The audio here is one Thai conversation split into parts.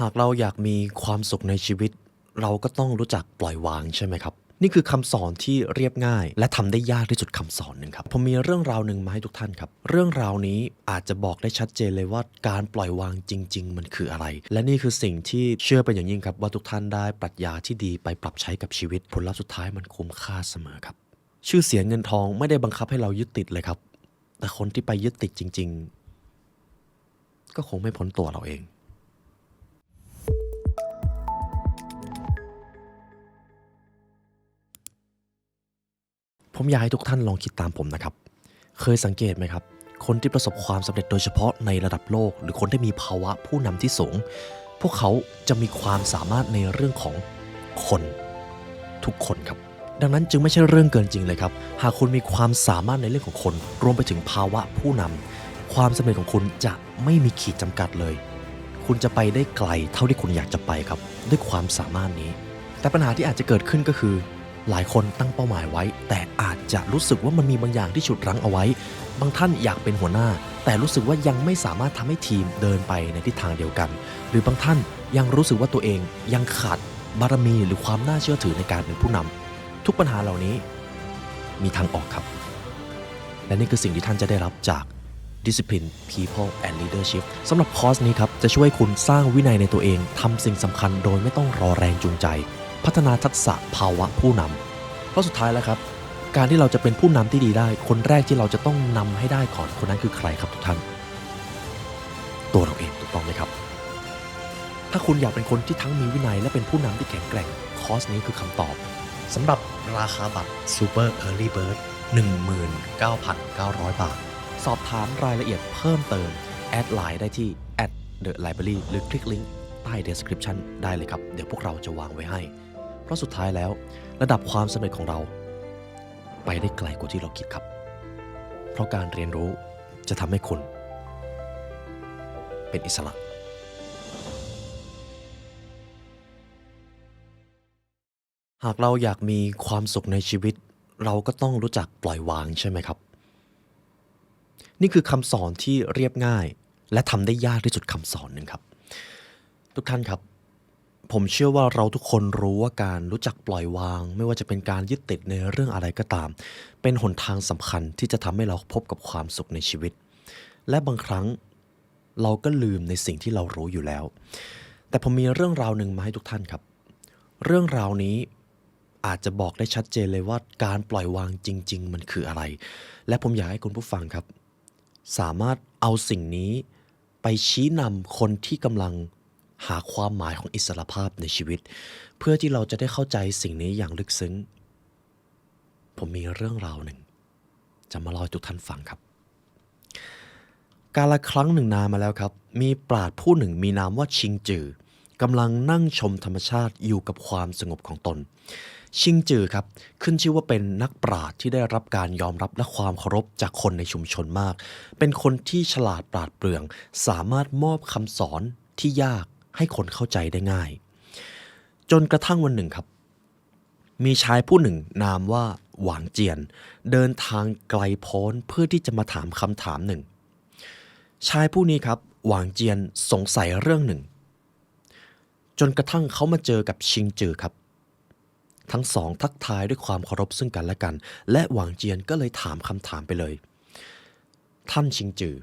หากเราอยากมีความสุขในชีวิต เราก็ต้องรู้จักปล่อยวางใช่ไหมครับ นี่คือคำสอนที่เรียบง่าย และทำได้ยากที่สุดคำสอนหนึ่งครับผมมีเรื่องราวหนึ่งมาให้ทุกท่านครับ เรื่องราวนี้อาจจะบอกได้ชัดเจนเลยว่าการปล่อยวางจริง ๆ มันคืออะไร และนี่คือสิ่งที่เชื่อเป็นอย่างยิ่งครับ ว่าทุกท่านได้ปรัชญาที่ดีไปปรับใช้กับชีวิต ผลลัพธ์สุดท้ายมันคุ้มค่าเสมอครับ ชื่อเสียงเงินทองไม่ได้บังคับให้เรายึดติดเลยครับ แต่คนที่ไปยึดติดจริง ๆ ก็คงไม่พ้นตัวเราเอง ผมอยากให้ทุกท่านลองคิดตามผมนะครับ เคยสังเกตไหมครับ คนที่ประสบความสำเร็จโดยเฉพาะในระดับโลก หรือคนที่มีภาวะผู้นำที่สูง พวกเขาจะมีความสามารถในเรื่องของคนทุกคนครับ ดังนั้นจึงไม่ใช่เรื่องเกินจริงเลยครับ หากคุณมีความสามารถในเรื่องของคน รวมไปถึงภาวะผู้นำความสำเร็จของคุณจะไม่มีขีดจำกัดเลย คุณจะไปได้ไกลเท่าที่คุณอยากจะไปครับ ด้วยความสามารถนี้ แต่ปัญหาที่อาจจะเกิดขึ้นก็คือ หลายคนตั้งเป้าหมายไว้ แต่อาจจะรู้สึกว่ามันมีบางอย่างที่ฉุดรั้งเอาไว้ บางท่านอยากเป็นหัวหน้า แต่รู้สึกว่ายังไม่สามารถทำให้ทีมเดินไปในทิศทางเดียวกัน หรือบางท่านยังรู้สึกว่าตัวเองยังขาดบารมีหรือความน่าเชื่อถือในการเป็นผู้นำทุกปัญหาเหล่านี้ มีทางออกครับ และนี่คือสิ่งที่ท่านจะได้รับจาก Discipline People and Leadership สำหรับคอร์สนี้ครับ จะช่วยคุณสร้างวินัยในตัวเองทำสิ่งสำคัญโดยไม่ต้องรอแรงจูงใจ พัฒนาทักษะภาวะผู้นำเพราะสุดท้ายแล้วครับ การที่เราจะเป็นผู้นำที่ดีได้ คนแรกที่เราจะต้องนำให้ได้ก่อนคนนั้นคือใครครับทุกท่าน ตัวเราเองถูกต้องไหมครับ ถ้าคุณอยากเป็นคนที่ทั้งมีวินัย และเป็นผู้นำที่แข็งแกร่งคอร์สนี้คือคำตอบสำหรับราคาบัตร Super Early Bird 19,900 บาท สอบถามรายละเอียดเพิ่มเติม แอดไลน์ได้ที่ the library หรือคลิกลิงก์ใต้ description ได้เลยครับ เดี๋ยวพวกเราจะวางไว้ให้ ราะสุดท้ายแล้ว ระดับความสำเร็จของเรา ไปได้ไกลกว่าที่เราคิดครับ เพราะการเรียนรู้จะทำให้คุณ เป็นอิสระหากเราอยากมีความสุขในชีวิต เราก็ต้องรู้จักปล่อยวางใช่ไหมครับ นี่คือคำสอนที่เรียบง่าย และทำได้ยากที่สุดคำสอนหนึ่งครับ ทุกท่านครับ ผมเชื่อว่าเราทุกคนรู้ว่าการรู้จักปล่อยวาง ไม่ว่าจะเป็นการยึดติดในเรื่องอะไรก็ตาม เป็นหนทางสำคัญที่จะทำให้เราพบกับความสุขในชีวิต และบางครั้งเราก็ลืมในสิ่งที่เรารู้อยู่แล้ว แต่ผมมีเรื่องราวหนึ่งมาให้ทุกท่านครับ เรื่องราวนี้อาจจะบอกได้ชัดเจนเลยว่าการปล่อยวางจริง ๆ มันคืออะไร และผมอยากให้คุณผู้ฟังครับ สามารถเอาสิ่งนี้ไปชี้นำคนที่กำลัง หาความหมายของอิสรภาพในชีวิต เพื่อที่เราจะได้เข้าใจสิ่งนี้อย่างลึกซึ้ง ผมมีเรื่องราวหนึ่ง จะมาเล่าให้ทุกท่านฟังครับ กาลครั้งหนึ่งนานมาแล้วครับ มีปราดผู้หนึ่งมีนามว่าชิงจือกำลังนั่งชมธรรมชาติอยู่กับความสงบของตน ชิงจือครับ ขึ้นชื่อว่าเป็นนักปราชญ์ที่ได้รับการยอมรับและความเคารพจากคนในชุมชนมาก เป็นคนที่ฉลาดปราดเปรื่อง สามารถมอบคำสอนที่ยาก ให้คนเข้าใจได้ง่าย จนกระทั่งวันหนึ่งครับ มีชายผู้หนึ่งนามว่าหวางเจียน เดินทางไกลโพ้นเพื่อที่จะมาถามคำถามหนึ่ง ชายผู้นี้ครับ หวางเจียนสงสัยเรื่องหนึ่ง จนกระทั่งเขามาเจอกับชิงจือครับ ทั้งสองทักทายด้วยความเคารพซึ่งกันและกัน และหวางเจียนก็เลยถามคำถามไปเลย ท่านชิงจือ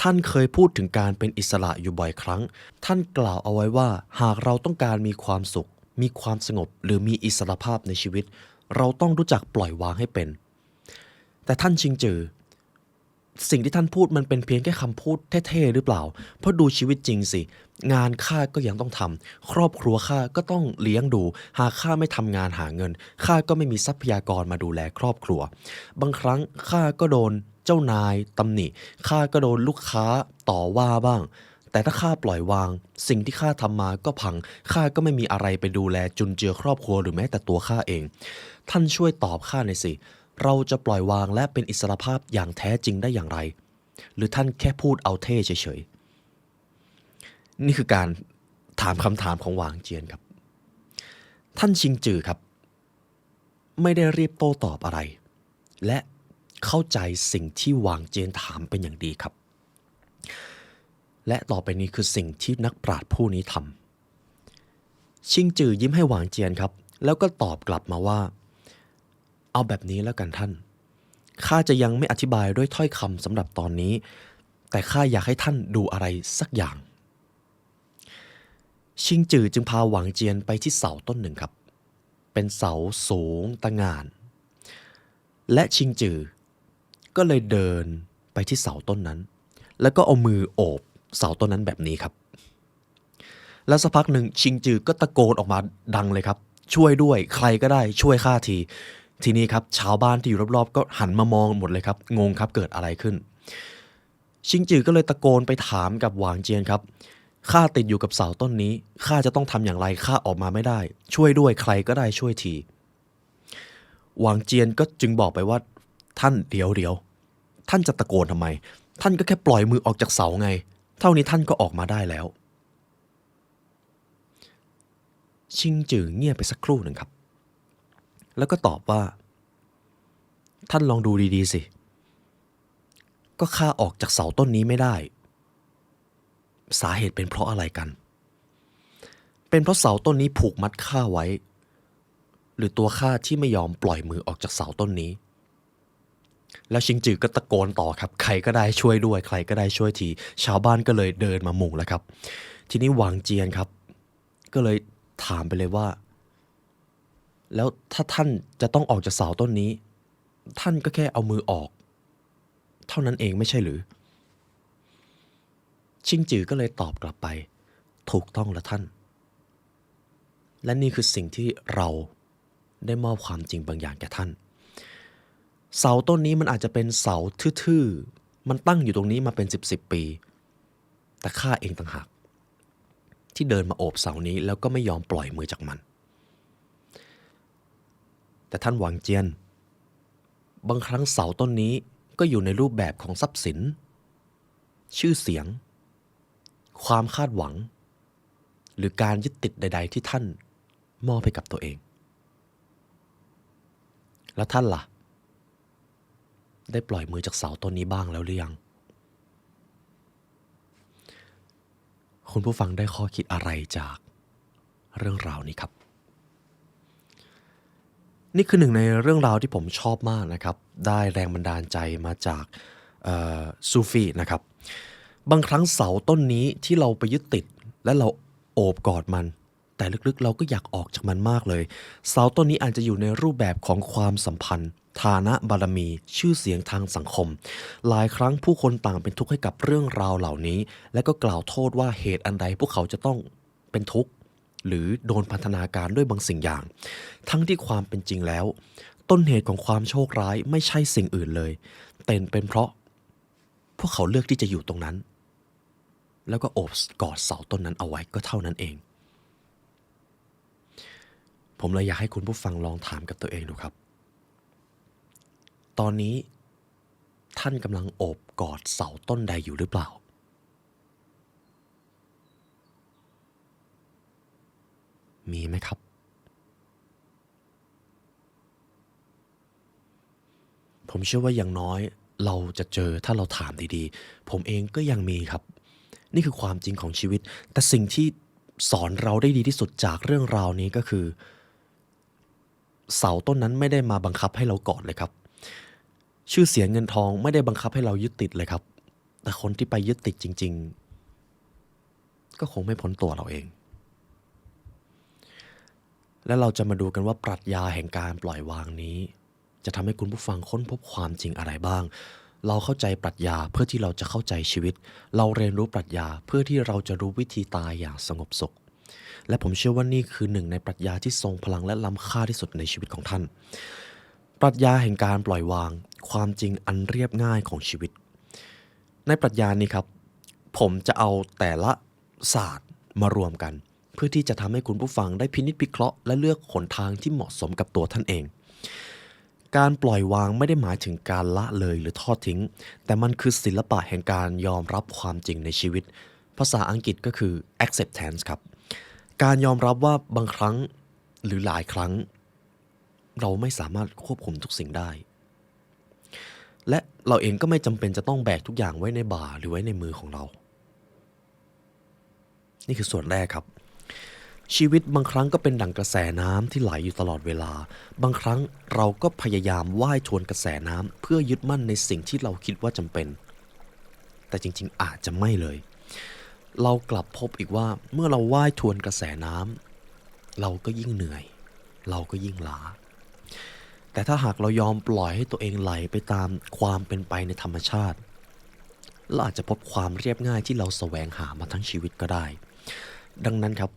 ท่านเคยพูดถึงการเป็นอิสระอยู่บ่อยครั้ง ท่านกล่าวเอาไว้ว่า หากเราต้องการมีความสุข มีความสงบ หรือมีอิสระภาพในชีวิต เราต้องรู้จักปล่อยวางให้เป็น แต่ท่านชิงจือ สิ่งที่ท่านพูดมันเป็นเพียงแค่คำพูดเท่ๆหรือเปล่า เพราะดูชีวิตจริงสิ งานข้าก็ยังต้องทำ ครอบครัวข้าก็ต้องเลี้ยงดู หากข้าไม่ทำงานหาเงิน ข้าก็ไม่มีทรัพยากรมาดูแลครอบครัว บางครั้งข้าก็โดน เจ้านายตำหนิข้าก็โดนลูกค้าต่อว่าบ้าง แต่ถ้าข้าปล่อยวาง สิ่งที่ข้าทำมาก็พังข้าก็ไม่มีอะไรไปดูแลจุนเจือครอบครัวหรือแม้แต่ตัวข้าเอง ท่านช่วยตอบข้าหน่อยสิ เราจะปล่อยวางและเป็นอิสรภาพอย่างแท้จริงได้อย่างไร หรือท่านแค่พูดเอาเท่เฉยๆนี่คือการถามคำถามของหวางเจียนครับ ท่านชิงจือครับ ไม่ได้รีบโต้ตอบอะไร และ เข้าใจสิ่งที่หวางเจียนถามเป็นอย่างดีครับ และต่อไปนี้คือสิ่งที่นักปราชญ์ผู้นี้ทำชิงจือยิ้มให้หวางเจียนครับ แล้วก็ตอบกลับมาว่า เอาแบบนี้แล้วกันท่านข้าจะยังไม่อธิบายด้วยถ้อยคำสำหรับตอนนี้ แต่ข้าอยากให้ท่านดูอะไรสักอย่าง ชิงจือจึงพาหวางเจียนไปที่เสาต้นหนึ่งครับ เป็นเสาสูงตะงาน และชิงจือ ก็เลยเดินไปที่เสาต้นนั้น แล้วก็เอามือโอบเสาต้นนั้นแบบนี้ครับ แล้วสักพักหนึ่งชิงจือก็ตะโกนออกมาดังเลยครับ ช่วยด้วยใครก็ได้ช่วยข้าที ทีนี้ครับชาวบ้านที่อยู่รอบๆ ก็หันมามองหมดเลยครับงงครับเกิดอะไรขึ้น ชิงจือก็เลยตะโกนไปถามกับหวางเจียนครับข้าติดอยู่กับเสาต้นนี้ข้าจะต้องทำอย่างไรข้าออกมาไม่ได้ ช่วยด้วยใครก็ได้ช่วยทีหวางเจียนก็จึงบอกไปว่าท่านเดี๋ยวเดี๋ยว ท่านจะตะโกนทำไม ท่านก็แค่ปล่อยมือออกจากเสาไง เท่านี้ท่านก็ออกมาได้แล้ว ชิงจือเงียบไปสักครู่หนึ่งครับ แล้วก็ตอบว่า ท่านลองดูดีๆสิ ก็ข้าออกจากเสาต้นนี้ไม่ได้ สาเหตุเป็นเพราะอะไรกัน เป็นเพราะเสาต้นนี้ผูกมัดข้าไว้ หรือตัวข้าที่ไม่ยอมปล่อยมือออกจากเสาต้นนี้ แล้วชิงจือก็ตะโกนต่อครับ ใครก็ได้ช่วยด้วย ใครก็ได้ช่วยที ชาวบ้านก็เลยเดินมามุงแล้วครับ ทีนี้หวางเจียนครับ ก็เลยถามไปเลยว่า แล้วถ้าท่านจะต้องออกจากเสาต้นนี้ ท่านก็แค่เอามือออก เท่านั้นเองไม่ใช่หรือ ชิงจือก็เลยตอบกลับไป ถูกต้องแล้วท่าน และนี่คือสิ่งที่เราได้มอบความจริงบางอย่างแก่ท่าน เสาต้นนี้มันอาจจะเป็นเสาทื่อๆ มันตั้งอยู่ตรงนี้มาเป็นสิบสิบปี แต่ข้าเองต่างหาก ที่เดินมาโอบเสานี้แล้วก็ไม่ยอมปล่อยมือจากมัน แต่ท่านหวังเจียน บางครั้งเสาต้นนี้ก็อยู่ในรูปแบบของทรัพย์สิน ชื่อเสียง ความคาดหวัง หรือการยึดติดใด ๆ ที่ท่านมอบให้กับตัวเอง แล้วท่านล่ะ ได้ปล่อยมือจากเสาต้นนี้บ้างแล้วหรือยัง คุณผู้ฟังได้ข้อคิดอะไรจากเรื่องราวนี้ครับ นี่คือหนึ่งในเรื่องราวที่ผมชอบมากนะครับ ได้แรงบันดาลใจมาจากซูฟีนะครับ บางครั้งเสาต้นนี้ที่เราไปยึดติดและเราโอบกอดมัน แต่ลึกๆ เราก็อยากออกจากมันมากเลย เสาต้นนี้อาจจะอยู่ในรูปแบบของความสัมพันธ์ ฐานะบารมี ชื่อเสียงทางสังคม หลายครั้งผู้คนต่างเป็นทุกข์ให้กับเรื่องราวเหล่านี้ และก็กล่าวโทษว่าเหตุอันใดพวกเขาจะต้องเป็นทุกข์ หรือโดนพันธนาการด้วยบางสิ่งอย่าง ทั้งที่ความเป็นจริงแล้ว ต้นเหตุของความโชคร้ายไม่ใช่สิ่งอื่นเลยแต่เป็นเพราะ พวกเขาเลือกที่จะอยู่ตรงนั้น แล้วก็โอบกอดเสาต้นนั้นเอาไว้ก็เท่านั้นเองผมเลยอยากให้คุณผู้ฟังลองถามกับตัวเองดูครับ ตอนนี้ ท่านกำลังโอบกอดเสาต้นใดอยู่หรือเปล่า มีไหมครับ ผมเชื่อว่าอย่างน้อยเราจะเจอถ้าเราถามดีๆ ผมเองก็ยังมีครับ นี่คือความจริงของชีวิต แต่สิ่งที่สอนเราได้ดีที่สุดจากเรื่องราวนี้ก็คือ เสาต้นนั้นไม่ได้มาบังคับให้เรากอดเลยครับ ชื่อเสียงเงินทองไม่ได้บังคับให้เรายึดติดเลยครับ แต่คนที่ไปยึดติดจริง ๆ ก็คงไม่พ้นตัวเราเอง และเราจะมาดูกันว่าปรัชญาแห่งการปล่อยวางนี้ จะทำให้คุณผู้ฟังค้นพบความจริงอะไรบ้าง เราเข้าใจปรัชญาเพื่อที่เราจะเข้าใจชีวิต เราเรียนรู้ปรัชญาเพื่อที่เราจะรู้วิธีตายอย่างสงบสุขและผมเชื่อว่านี่คือหนึ่งในปรัชญาที่ทรงพลังและล้ำค่าที่สุดในชีวิตของท่าน ปรัชญาแห่งการปล่อยวาง ความจริงอันเรียบง่ายของชีวิต ในปรัชญานี้ครับ ผมจะเอาแต่ละศาสตร์มารวมกัน เพื่อที่จะทำให้คุณผู้ฟังได้พินิจพิเคราะห์และเลือกหนทางที่เหมาะสมกับตัวท่านเอง การปล่อยวางไม่ได้หมายถึงการละเลยหรือทอดทิ้ง แต่มันคือศิลปะแห่งการยอมรับความจริงในชีวิต ภาษาอังกฤษก็คือ acceptance ครับ การยอมรับว่าบางครั้งหรือหลายครั้ง เราไม่สามารถควบคุมทุกสิ่งได้ และเราเองก็ไม่จำเป็นจะต้องแบกทุกอย่างไว้ในบ่าหรือไว้ในมือของเรา นี่คือส่วนแรกครับ ชีวิตบางครั้งก็เป็นดั่งกระแสน้ำที่ไหลอยู่ตลอดเวลา บางครั้งเราก็พยายามว่ายทวนกระแสน้ำเพื่อยึดมั่นในสิ่งที่เราคิดว่าจำเป็น แต่จริง ๆ อาจจะไม่เลย เรากลับพบอีกว่าเมื่อเราว่ายทวนกระแสน้ำเราก็ยิ่งเหนื่อย เราก็ยิ่งล้า แต่ถ้าหากเรายอมปล่อยให้ตัวเองไหลไปตามความเป็นไปในธรรมชาติเราอาจจะพบความเรียบง่ายที่เราแสวงหามาทั้งชีวิตก็ได้ ดังนั้นครับ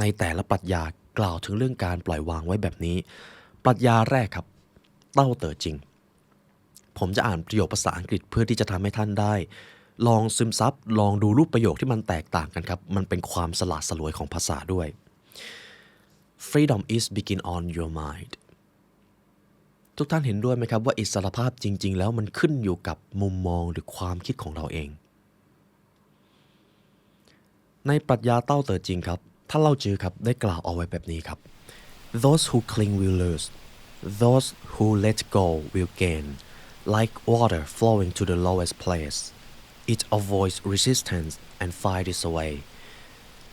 ในแต่ละปรัชญากล่าวถึงเรื่องการปล่อยวางไว้แบบนี้ ปรัชญาแรกครับ เต้าเต๋อจริง ผมจะอ่านประโยคภาษาอังกฤษเพื่อที่จะทำให้ท่านได้ ลองซึมซับลองดูรูปประโยคที่มันแตกต่างกันครับ มันเป็นความสลัดสลวยของภาษาด้วย freedom is begin on your mind ทุกท่านเห็นด้วยไหมครับว่าอิสรภาพจริง ๆ แล้วมันขึ้นอยู่กับมุมมองหรือความคิดของเราเอง ในปรัชญาเต้าเต๋อจริงครับท่านเล่าจือครับได้กล่าวเอาไว้แบบนี้ครับ those who cling will lose those who let go will gain like water flowing to the lowest place it avoids resistance and finds its way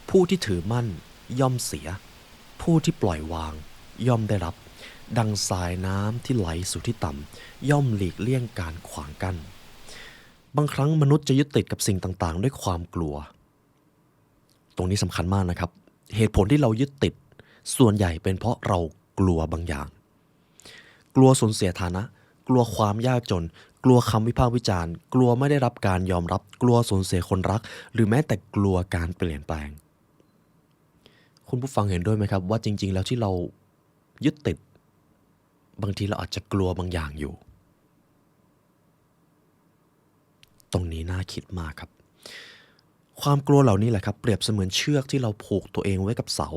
ผู้ที่ถือมั่นย่อมเสีย ผู้ที่ปล่อยวางย่อมได้รับ ดังสายน้ำที่ไหลสู่ที่ต่ำย่อมหลีกเลี่ยงการขวางกัน้นบางครั้งมนุษย์จะยึดติดกับสิ่งต่างๆ ด้วยความกลัว ตรงนี้สำคัญมากนะครับ เหตุผลที่เรายึดติด ส่วนใหญ่เป็นเพราะเรากลัวบางอย่าง กลัวสูญเสียฐานะ กลัวความยากจน กลัวคำวิพากษ์วิจารณ์ กลัวไม่ได้รับการยอมรับ กลัวสูญเสียคนรัก หรือแม้แต่กลัวการเปลี่ยนแปลง คุณผู้ฟังเห็นด้วยไหมครับว่าจริง ๆ แล้วที่เรายึดติด บางทีเราอาจจะกลัวบางอย่างอยู่ ตรงนี้น่าคิดมากครับ ความกลัวเหล่านี้แหละครับ เปรียบเสมือนเชือกที่เราผูกตัวเองไว้กับเสา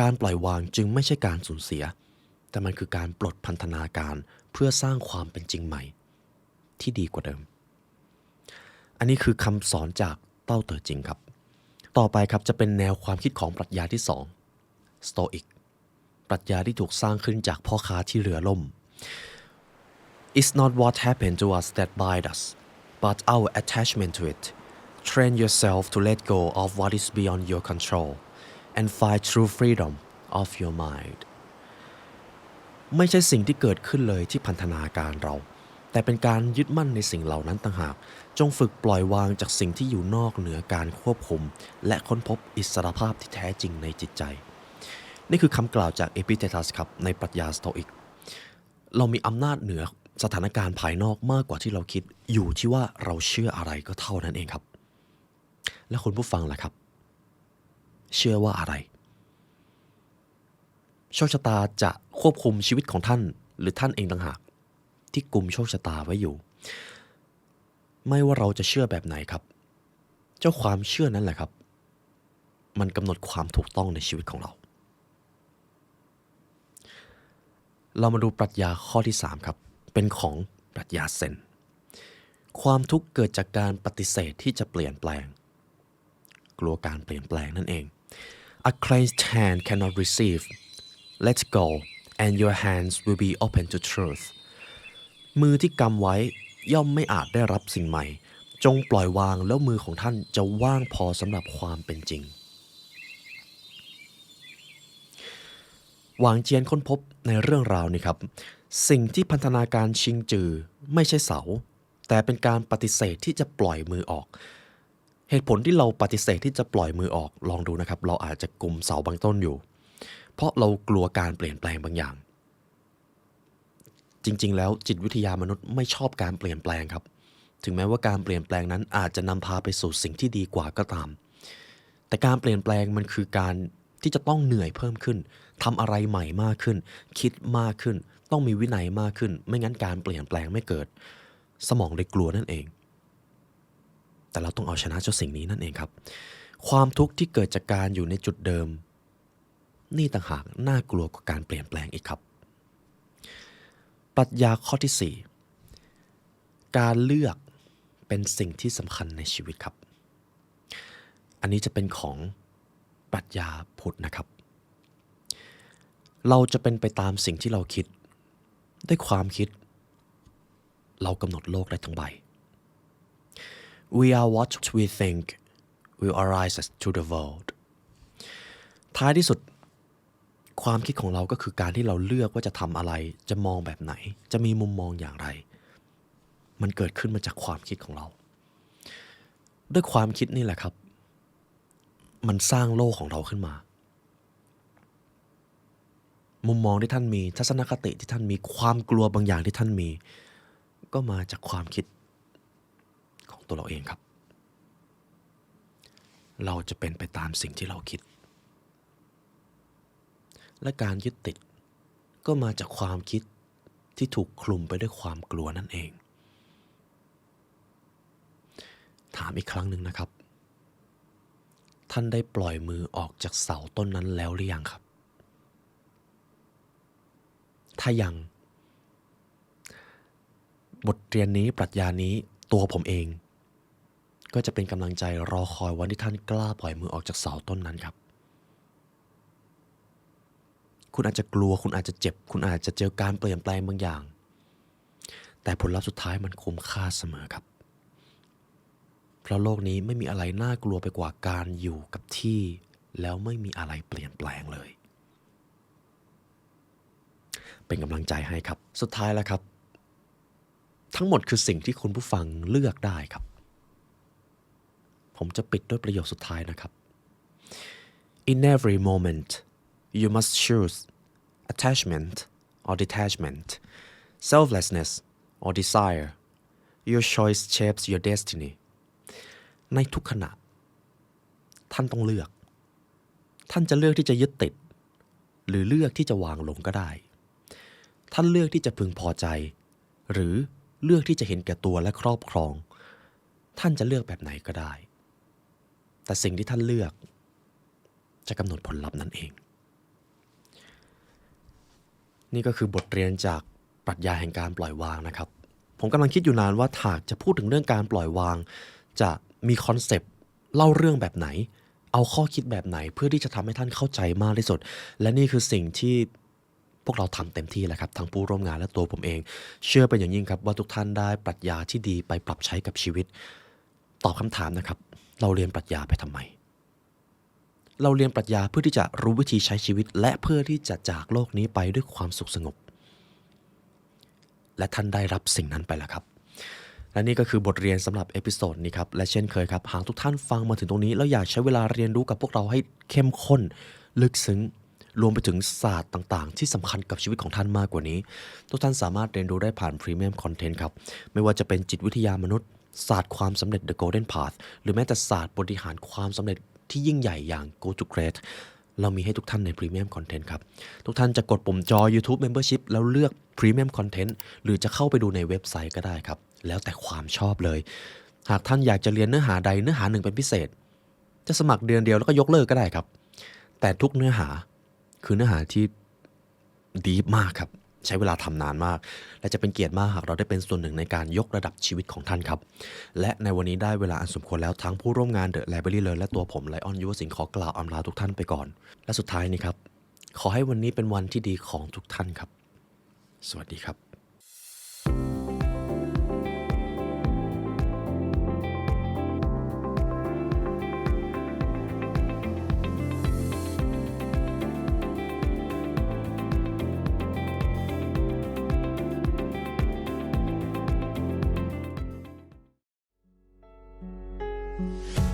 การปล่อยวางจึงไม่ใช่การสูญเสีย แต่มันคือการปลดพันธนาการเพื่อสร้างความเป็นจริงใหม่ ที่ดีกว่าเดิม อันนี้คือคำสอนจากเต้าเต๋อจริงครับ ต่อไปครับจะเป็นแนวความคิดของปรัชญาที่สองสโตอิก ปรัชญาที่ถูกสร้างขึ้นจากพ่อค้าที่เรือล่ม It's not what happened to us that bind us but our attachment to it train yourself to let go of what is beyond your control and find true freedom of your mind ไม่ใช่สิ่งที่เกิดขึ้นเลยที่พันธนาการเรา แต่เป็นการยึดมั่นในสิ่งเหล่านั้นต่างหาก จงฝึกปล่อยวางจากสิ่งที่อยู่นอกเหนือการควบคุม และค้นพบอิสรภาพที่แท้จริงในจิตใจ นี่คือคำกล่าวจากเอพิเทตัสครับในปรัชญาสโตอิก เรามีอำนาจเหนือสถานการณ์ภายนอกมากกว่าที่เราคิดอยู่ที่ว่าเราเชื่ออะไรก็เท่านั้นเองครับ และคุณผู้ฟังล่ะครับ เชื่อว่าอะไรโชคชะตาจะควบคุมชีวิตของท่าน หรือท่านเองต่างหาก ที่กลุ่มโชคชะตาไว้อยู่ ไม่ว่าเราจะเชื่อแบบไหนครับ เจ้าความเชื่อนั้นแหละครับ มันกำหนดความถูกต้องในชีวิตของเรา เรามาดูปรัชญาข้อที่ 3 ครับ เป็นของปรัชญาเซน ความทุกข์เกิดจากการปฏิเสธที่จะเปลี่ยนแปลง กลัวการเปลี่ยนแปลงนั่นเอง A clenched hand cannot receive let go and your hands will be open to truth มือที่กำไว้ย่อมไม่อาจได้รับสิ่งใหม่ จงปล่อยวางแล้วมือของท่านจะว่างพอสำหรับความเป็นจริง หวางเจียนค้นพบในเรื่องราวนี้ครับ สิ่งที่พันธนาการชิงจือไม่ใช่เสา แต่เป็นการปฏิเสธที่จะปล่อยมือออก เหตุผลที่เราปฏิเสธที่จะปล่อยมือออกลองดูนะครับ เราอาจจะกลุ่มเสาบางต้นอยู่ เพราะเรากลัวการเปลี่ยนแปลงบางอย่าง จริง ๆ แล้วจิตวิทยามนุษย์ไม่ชอบการเปลี่ยนแปลงครับ ถึงแม้ว่าการเปลี่ยนแปลงนั้นอาจจะนำพาไปสู่สิ่งที่ดีกว่าก็ตาม แต่การเปลี่ยนแปลงมันคือการที่จะต้องเหนื่อยเพิ่มขึ้น ทำอะไรใหม่มากขึ้น คิดมากขึ้น ต้องมีวินัยมากขึ้น ไม่งั้นการเปลี่ยนแปลงไม่เกิด สมองเลยกลัวนั่นเอง แต่เราต้องเอาชนะเจ้าสิ่งนี้นั่นเองครับ ความทุกข์ที่เกิดจากการอยู่ในจุดเดิม นี่ต่างหากน่ากลัวกว่าการเปลี่ยนแปลงอีกครับ ปรัชญาข้อที่ 4 การเลือกเป็นสิ่งที่สำคัญในชีวิตครับ อันนี้จะเป็นของปรัชญาพุทธนะครับ เราจะเป็นไปตามสิ่งที่เราคิด ด้วยความคิด เรากำหนดโลกได้ทั้งใบ We are what we think will arise to the world ท้ายที่สุดความคิดของเราก็คือการที่เราเลือกว่าจะทำอะไร จะมองแบบไหน จะมีมุมมองอย่างไร มันเกิดขึ้นมาจากความคิดของเรา ด้วยความคิดนี่แหละครับ มันสร้างโลกของเราขึ้นมา มุมมองที่ท่านมี ทัศนคติที่ท่านมีความกลัวบางอย่างที่ท่านมี ก็มาจากความคิดของตัวเราเองครับ เราจะเป็นไปตามสิ่งที่เราคิด และการยึดติดก็มาจากความคิดที่ถูกคลุมไปด้วยความกลัวนั่นเอง ถามอีกครั้งหนึ่งนะครับ ท่านได้ปล่อยมือออกจากเสาต้นนั้นแล้วหรือยังครับ ถ้ายัง บทเรียนนี้ปรัชญานี้ตัวผมเอง ก็จะเป็นกำลังใจรอคอยวันที่ท่านกล้าปล่อยมือออกจากเสาต้นนั้นครับ คุณอาจจะกลัวคุณอาจจะเจ็บ คุณอาจจะเจอการเปลี่ยนแปลงบางอย่าง แต่ผลลัพธ์สุดท้ายมันคุ้มค่าเสมอครับ เพราะโลกนี้ไม่มีอะไรน่ากลัวไปกว่าการอยู่กับที่ แล้วไม่มีอะไรเปลี่ยนแปลงเลย เป็นกำลังใจให้ครับ สุดท้ายแล้วครับ ทั้งหมดคือสิ่งที่คุณผู้ฟังเลือกได้ครับ ผมจะปิดด้วยประโยคสุดท้ายนะครับ In every moment you must choose attachment or detachment selflessness or desire your choice shapes your destiny ในทุกขณะ ท่านต้องเลือก ท่านจะเลือกที่จะยึดติด หรือเลือกที่จะวางลงก็ได้ ท่านเลือกที่จะพึงพอใจ หรือเลือกที่จะเห็นแก่ตัวและครอบครอง ท่านจะเลือกแบบไหนก็ได้ แต่สิ่งที่ท่านเลือก จะกำหนดผลลัพธ์นั่นเอง นี่ก็คือบทเรียนจากปรัชญาแห่งการปล่อยวางนะครับ ผมกำลังคิดอยู่นานว่าหากจะพูดถึงเรื่องการปล่อยวาง จะมีคอนเซปต์เล่าเรื่องแบบไหน เอาข้อคิดแบบไหนเพื่อที่จะทำให้ท่านเข้าใจมากที่สุด และนี่คือสิ่งที่ พวกเราทำเต็มที่แหละครับทั้งผู้ร่วมงานและตัวผมเอง เชื่อเป็นอย่างยิ่งครับว่าทุกท่านได้ปรัชญาที่ดีไปปรับใช้กับชีวิต ตอบคำถามนะครับ เราเรียนปรัชญาไปทำไม เราเรียนปรัชญาเพื่อที่จะรู้วิธีใช้ชีวิต และเพื่อที่จะจากโลกนี้ไปด้วยความสุขสงบ และท่านได้รับสิ่งนั้นไปแล้วครับและนี่ก็คือบทเรียนสำหรับเอพิโซดนี้ครับและเช่นเคยครับหากทุกท่านฟังมาถึงตรงนี้ แล้วอยากใช้เวลาเรียนรู้กับพวกเราให้เข้มข้น ลึกซึ้ง รวมไปถึงศาสตร์ต่างๆ ที่สำคัญกับชีวิตของท่านมากกว่านี้ ทุกท่านสามารถเรียนรู้ได้ผ่านพรีเมียมคอนเทนต์ครับ ไม่ว่าจะเป็นจิตวิทยามนุษย์ศาสตร์ความสำเร็จ The Golden Path หรือแม้แต่ศาสตร์บริหารความสำเร็จที่ยิ่งใหญ่อย่าง Go to Great เรามีให้ทุกท่านในพรีเมียมคอนเทนต์ครับ ทุกท่านจะกดปุ่มจอ YouTube Membership แล้วเลือกพรีเมียมคอนเทนต์หรือจะเข้าไปดูในเว็บไซต์ก็ได้ครับ แล้วแต่ความชอบเลย หากท่านอยากจะเรียนเนื้อหาใดเนื้อหาหนึ่งเป็นพิเศษ จะสมัครเดือนเดียวแล้วก็ยกเลิกก็ได้ครับ แต่ทุกเนื้อหา คือเนื้อหาที่ดีมากครับ ใช้เวลาทำนานมาก และจะเป็นเกียรติมากหากเราได้เป็นส่วนหนึ่งในการยกระดับชีวิตของท่านครับ และในวันนี้ได้เวลาอันสมควรแล้วทั้งผู้ร่วมงานเดอะไลบรารีเลยและตัวผมไลออนยูวสิงขอกล่าวอำลาทุกท่านไปก่อน และสุดท้ายนี้ครับ ขอให้วันนี้เป็นวันที่ดีของทุกท่านครับ สวัสดีครับ Mm-hmm.